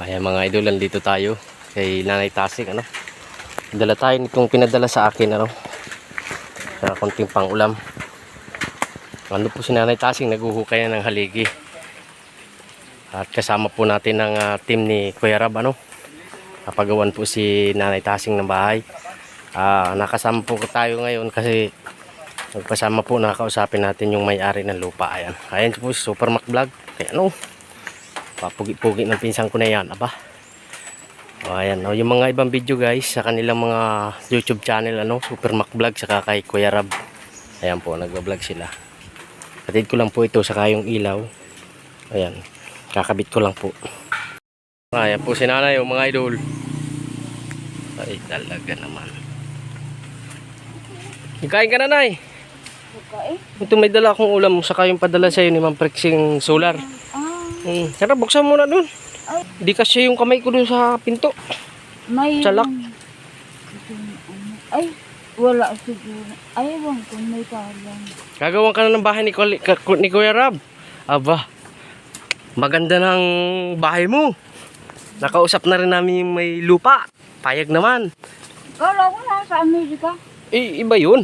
Ayan mga idol, nandito tayo kay Nanay Tasing, ano. Dala tayo nitong pinadala sa akin, ano. Sa konting pang-ulam. Ano po si Nanay Tasing, naguhukay na ng haligi. At kasama po natin ang ah, team ni Kuya Rab, ano. Napagawan po si Nanay Tasing ng bahay. Ah, nakasama po tayo ngayon kasi Magkasama po nakakausapin natin yung may-ari ng lupa. Ayan. Ayan po si Super Mac Vlog. Kaya ano, papugi-pugi ng pinsan ko na yan. Aba. O, ayan. O, yung mga ibang video guys sa kanilang mga YouTube channel, ano, Super Mac Vlog, saka kay Kuya Rab. Ayan po, nagbablog sila. Katid ko lang po ito, saka yung ilaw. Ayan. Kakabit ko lang po. Ayan po si nanay, yung mga idol. Ay, talaga naman. Kain ka na, nay. Okay. Ito may dala akong ulam saka yung padala sa'yo ni Ma'am Prexing Solar. Hmm. Tara, buksan mo na dun. ay, Di kasi yung kamay ko dun sa pinto. may... Salak. Ay, wala siguro. Ay, ewan ko, may kalang. Gagawan ka na ng bahay ni, Kuli- ni Kuya Rab. Aba, maganda ng bahay mo. Nakausap na rin namin yung may lupa. Payag naman. Kala ko nasa Amerika. Eh, iba yun.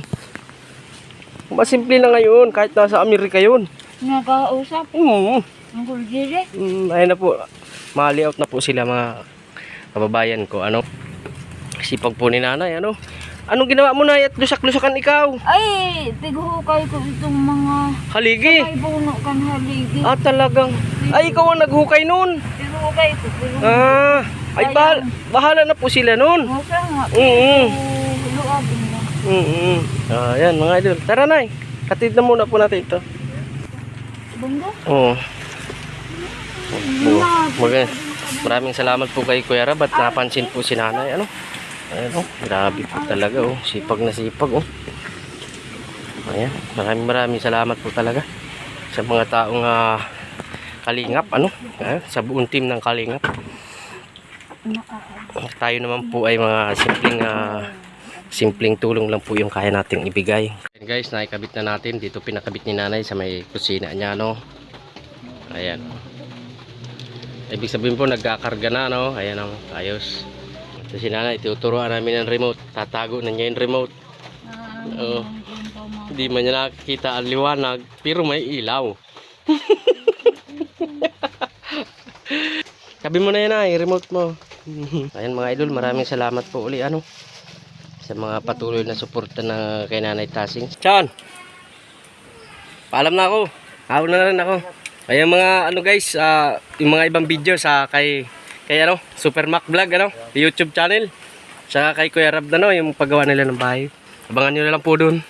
Mas simple na ngayon, kahit nasa Amerika yun. Nakausap. Mm, Ang kuljiri. mm, ayun na po. Mali out na po sila mga kababayan ko. Ano? Sipag po ni nanay, ano? Anong ginawa mo na at lusak-lusakan ikaw? Ay, tigukay ko itong mga... Haligi. Ay, buno kan haligi. Ah, talagang. Ay, ikaw ang naghukay nun. Tigukay ko. tigukay. Ah, ay, bahal, bahala na po sila nun. Masa nga. Mm-mm. Luabin na. Mm-mm. Ah, yan, mga idol. Tara na Katid na muna po natin ito. Bangga? Oo. Oo. Mag- maraming salamat po kay Kuya Rab at napansin po si nanay. Ano? Ayan oh, grabe po talaga oh. Sipag na sipag oh. Ayan, maraming maraming salamat po talaga sa mga taong ah, kalingap ano, ah, sa buong team ng kalingap. Tayo naman po ay mga simpleng ah, simpleng tulong lang po yung kaya nating ibigay. Ayan guys, nakikabit na natin. Dito pinakabit ni nanay sa may kusina niya no. Ayan. Ibig sabihin po nagkakarga na no. Ayan ang ayos. Ito si nanay, tuturuan namin ng remote. Tatago na niya yung remote. Oo. Hindi man niya nakikita ang liwanag, pero may ilaw. Sabi mo na yan ay, remote mo. Ayan mga idol, maraming salamat po uli ano sa mga patuloy na suporta na kay Nanay Tasing. Chan! Paalam na ako. Hawak na rin ako. Ayan mga ano guys, ah, yung mga ibang video sa kay kay ano, Super Mac Vlog ano, YouTube channel. Saka kay Kuya Rab na no, yung paggawa nila ng bahay. Abangan nyo na lang po doon.